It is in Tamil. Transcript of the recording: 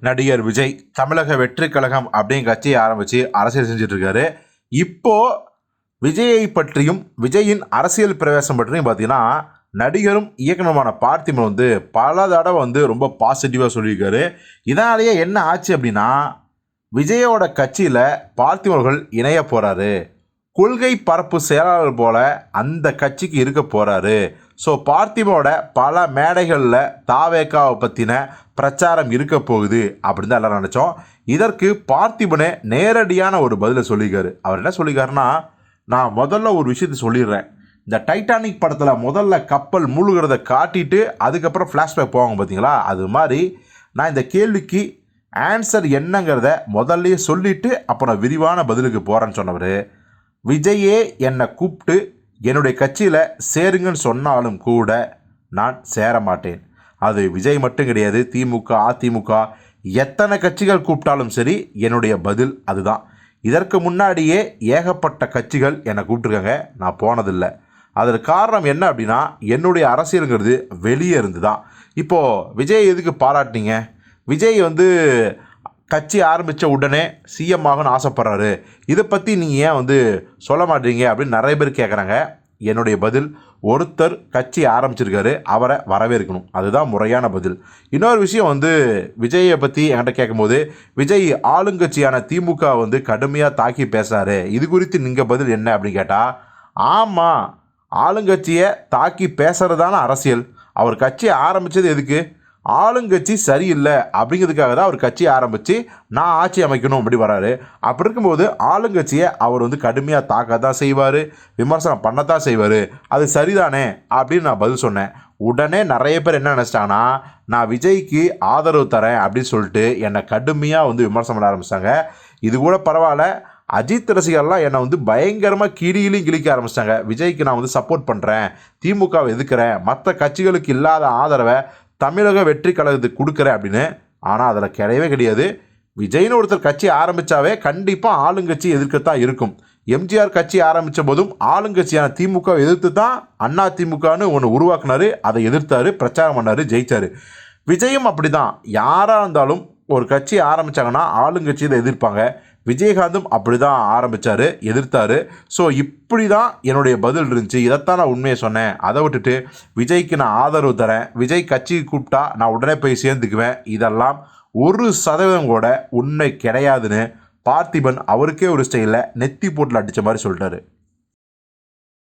நடிகர் விஜய் தமிழக வெற்றி கழகம் அப்படிங்கிற கட்சியை ஆரம்பித்து அரசியல் செஞ்சிட்ருக்காரு. இப்போது விஜயை பற்றியும் விஜயின் அரசியல் பிரவேசம் பற்றியும் பார்த்தீங்கன்னா நடிகரும் இயக்குனருமான பார்த்திபன் வந்து பல தடவை வந்து ரொம்ப பாசிட்டிவாக சொல்லியிருக்காரு. இதனாலேயே என்ன ஆச்சு அப்படின்னா விஜயோட கட்சியில் பார்த்திபர்கள் இணைய போகிறாரு கொள்கை பரப்பு செயலாளர் போல அந்த கட்சிக்கு இருக்க போகிறாரு ஸோ பார்த்திபனோட பல மேடைகளில் தாவேக்காவை பற்றின பிரச்சாரம் இருக்க போகுது அப்படின்னு தான் எல்லாரும் நினச்சோம். இதற்கு பார்த்திபனே நேரடியான ஒரு பதிலை சொல்லியிருக்காரு. அவர் என்ன சொல்லியிருக்காருன்னா நான் முதல்ல ஒரு விஷயத்தை சொல்லிடுறேன். இந்த டைட்டானிக் படத்தில் முதல்ல கப்பல் மூழ்கிறத காட்டிட்டு அதுக்கப்புறம் ஃப்ளாஷ்பேக் போவாங்க பார்த்தீங்களா அது மாதிரி நான் இந்த கேள்விக்கு ஆன்சர் என்னங்கிறத முதல்லயே சொல்லிவிட்டு அப்புறம் விரிவான பதிலுக்கு போகிறேன்னு சொன்னவர். விஜயே என்னை கூப்பிட்டு என்னுடைய கட்சியில் சேருங்கன்னு சொன்னாலும் கூட நான் சேர மாட்டேன் அது விஜய் மட்டும் கிடையாது திமுக அதிமுக எத்தனை கட்சிகள் கூப்பிட்டாலும் சரி என்னுடைய பதில் அதுதான். இதற்கு முன்னாடியே ஏகப்பட்ட கட்சிகள் என்னை கூப்பிட்டுருக்காங்க நான் போனதில்லை. அதற்கு காரணம் என்ன அப்படின்னா என்னுடைய அரசியலுங்கிறது வெளியே இருந்து தான் இப்போது விஜய் எதுக்கு பாராட்டினீங்க? விஜய் வந்து கட்சி ஆரம்பித்த உடனே சிஎம் ஆகணும்னு ஆசைப்பட்றாரு. இதை பற்றி நீங்கள் ஏன் வந்து சொல்ல மாட்டீங்க அப்படின்னு நிறைய பேர் கேட்குறாங்க என்னுடைய பதில் ஒருத்தர் கட்சி ஆரம்பிச்சிருக்காரு அவரை வரவேற்கணும். அதுதான் முறையான பதில். இன்னொரு விஷயம் வந்து விஜயை பற்றி என்கிட்ட கேட்கும்போது விஜய் ஆளுங்கட்சியான திமுக வந்து கடுமையாக தாக்கி பேசுகிறாரு இது குறித்து நீங்கள் பதில் என்ன அப்படின்னு கேட்டால் ஆமாம் ஆளுங்கட்சியை தாக்கி பேசுகிறதான அரசியல். அவர் கட்சி ஆரம்பித்தது எதுக்கு? ஆளுங்கட்சி சரியில்லை அப்படிங்கிறதுக்காக தான் அவர் கட்சி ஆரம்பித்து நான் ஆட்சி அமைக்கணும் அப்படி வராரு. அப்படி இருக்கும்போது ஆளுங்கட்சியை அவர் வந்து கடுமையாக தாக்க தான் செய்வார் விமர்சனம் பண்ணத்தான் செய்வார். அது சரிதானே அப்படின்னு நான் பதில் சொன்னேன். உடனே நிறைய பேர் என்ன நினச்சிட்டாங்கன்னா நான் விஜய்க்கு ஆதரவு தரேன் அப்படின்னு சொல்லிட்டு என்னை கடுமையாக வந்து விமர்சனம் பண்ண ஆரம்பித்தாங்க இது கூட பரவாயில்ல அஜித் ரசிகர்லாம் என்னை வந்து பயங்கரமாக கிளியிலையும் கிழிக்க ஆரம்பிச்சிட்டாங்க. விஜய்க்கு நான் வந்து சப்போர்ட் பண்ணுறேன் திமுகவை எதுக்குறேன் மற்ற கட்சிகளுக்கு இல்லாத ஆதரவை தமிழக வெற்றி கழகத்துக்கு கொடுக்குறேன் அப்படின்னு. ஆனால் அதில் கிடையவே கிடையாது. விஜய்னு ஒருத்தர் கட்சி ஆரம்பித்தாவே கண்டிப்பாக ஆளுங்கட்சி எதிர்க்கத்தான் இருக்கும். எம்ஜிஆர் கட்சி ஆரம்பித்த போதும் ஆளுங்கட்சியான திமுக எதிர்த்து தான் அண்ணா திமுகன்னு ஒன்று உருவாக்குனாரு அதை எதிர்த்தாரு பிரச்சாரம் பண்ணார் ஜெயித்தார் விஜயும் அப்படி தான் யாராக இருந்தாலும் ஒரு கட்சி ஆரம்பித்தாங்கன்னா ஆளுங்கட்சியை எதிர்ப்பாங்க. விஜயகாந்தும் அப்படி தான் ஆரம்பித்தார் எதிர்த்தார். ஸோ இப்படி தான் என்னுடைய பதில் இருந்துச்சு. இதைத்தான் நான் உண்மையை சொன்னேன். அதை விட்டுட்டு விஜய்க்கு நான் ஆதரவு தரேன். விஜய் கட்சிக்கு கூப்பிட்டா நான் உடனே போய் சேர்ந்துக்குவேன். இதெல்லாம் ஒரு சதவீதம் கூட உண்மை கிடையாதுன்னு பார்த்திபன் அவருக்கே ஒரு ஸ்டைலில் நெத்தி போட்டில் அடித்த மாதிரி சொல்லிட்டாரு